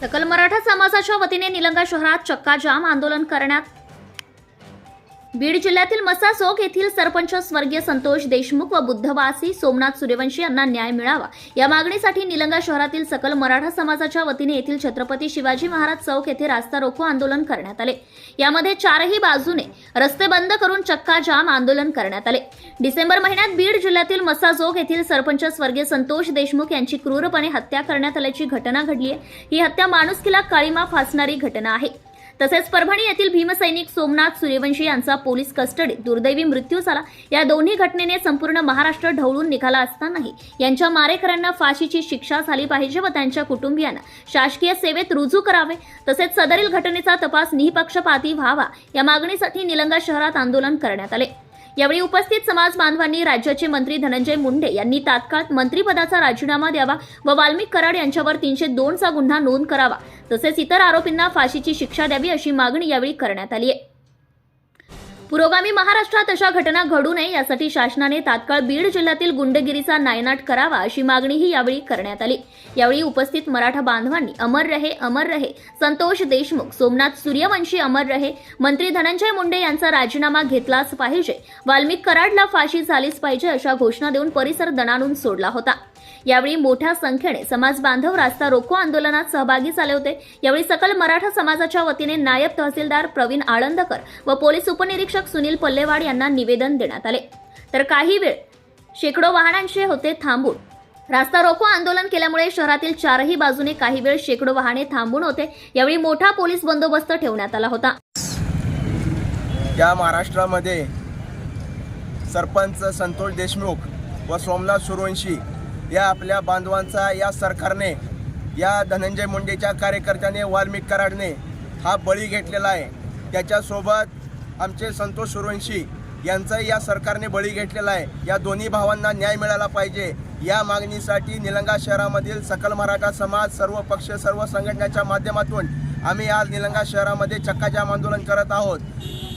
सकल मराठा समाजाच्या वतीने निलंगा शहरात चक्काजाम आंदोलन करण्यात बीड जिल्ह्यातील मसासोक येथील सरपंच स्वर्गीय संतोष देशमुख व बुद्धवासी सोमनाथ सूर्यवंशी यांना न्याय मिळावा. या मागणीसाठी निलंगा शहरातील सकल मराठा समाजाच्या वतीने येथील छत्रपती शिवाजी महाराज चौक येथे रास्ता रोको आंदोलन करण्यात आले. यामध्ये चारही बाजूने रस्ते बंद करून चक्का जाम आंदोलन करण्यात आले. डिसेंबर महिन्यात बीड जिल्ह्यातील मसाजोग येथील सरपंच स्वर्गीय संतोष देशमुख यांची क्रूरपणे हत्या करण्यात आल्याची घटना घडली आहे ही हत्या माणुसकीला काळीमा फासणारी घटना आहे. तसेच परभणी येथील भीमसैनिक सोमनाथ सूर्यवंशी यांचा पोलीस कस्टडीत दुर्दैवी मृत्यू झाला. या दोन्ही घटनेने संपूर्ण महाराष्ट्र ढवळून निघाला असतानाही यांच्या मारेकऱ्यांना फाशीची शिक्षा झाली पाहिजे व त्यांच्या कुटुंबियांना शासकीय सेवेत रुजू करावे. तसेच सदरील घटनेचा तपास निपक्षपाती व्हावा. या मागणीसाठी निलंगा शहरात आंदोलन करण्यात आले. यावेळी उपस्थित समाज बांधवांनी राज्याचे मंत्री धनंजय मुंडे यांनी तात्काळ मंत्रिपदाचा राजीनामा द्यावा व वाल्मिक कराड यांच्यावर तीनशे दोनचा गुन्हा नोंद करावा तसेच इतर आरोपींना फाशीची शिक्षा द्यावी अशी मागणी यावेळी करण्यात आली आहे. पुरोगामी महाराष्ट्रात अशा घटना घडू नये यासाठी शासनाने तात्काळ बीड जिल्ह्यातील गुंडगिरीचा नायनाट करावा अशी मागणीही यावेळी करण्यात आली. यावेळी उपस्थित मराठा बांधवांनी अमर रहे अमर रहे संतोष देशमुख सोमनाथ सूर्यवंशी अमर रहे मंत्री धनंजय मुंडे यांचा राजीनामा घेतलाच पाहिजे. वाल्मिक कराडला फाशी झालीच पाहिजे अशा घोषणा देऊन परिसर दणाणून सोडला होता. यावेळी मोठ्या संख्येने समाज बांधव रास्ता रोको आंदोलनात सहभागी झाले होते. यावेळी सकल मराठा समाजाच्या वतीने नायब तहसीलदार प्रवीण आळंदकर व पोलीस उपनिरीक्षक सुनील पल्लेवाड यांना निवेदन देण्यात आले. तर काही वेळ शेकडो वाहनांचे होते थांबून. रास्ता रोको आंदोलन केल्यामुळे शहरातील चारही बाजूने काही वेळ शेकडो वाहने थांबून होते. यावेळी मोठा पोलीस बंदोबस्त ठेवण्यात आला होता. या महाराष्ट्रामध्ये सरपंच संतोष देशमुख व सोमनाथ सुरवंशी या आपल्या बांधवांचा या सरकारने या धनंजय मुंडेच्या कार्यकर्त्याने वाल्मिक कराडने हा बळी घेतलेला आहे. त्याच्यासोबत आमचे संतोष सुरवंशी यांचाही या सरकारने बळी घेतलेला आहे. या दोन्ही भावांना न्याय मिळाला पाहिजे. या मागणीसाठी निलंगा शहरामधील सकल मराठा समाज सर्व पक्ष सर्व संघटनेच्या माध्यमातून आम्ही आज निलंगा शहरामध्ये चक्काजाम आंदोलन करत आहोत.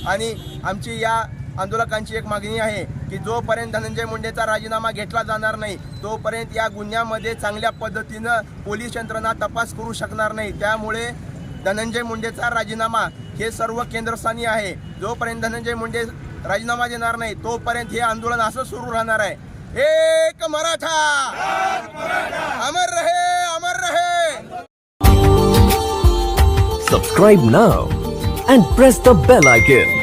आणि आमची या आंदोलकांची एक मागणी आहे की जोपर्यंत धनंजय मुंडेचा राजीनामा घेतला जाणार नाही तोपर्यंत या गुन्ह्यामध्ये चांगल्या पद्धतीनं पोलीस यंत्रणा तपास करू शकणार नाही. त्यामुळे धनंजय मुंडेचा राजीनामा हे सर्व केंद्रस्थानी आहे. जोपर्यंत धनंजय मुंडे राजीनामा देणार नाही तोपर्यंत हे आंदोलन असं सुरू राहणार आहे. एक मराठा! अमर रहे अमर रहे! Subscribe now and press the bell icon.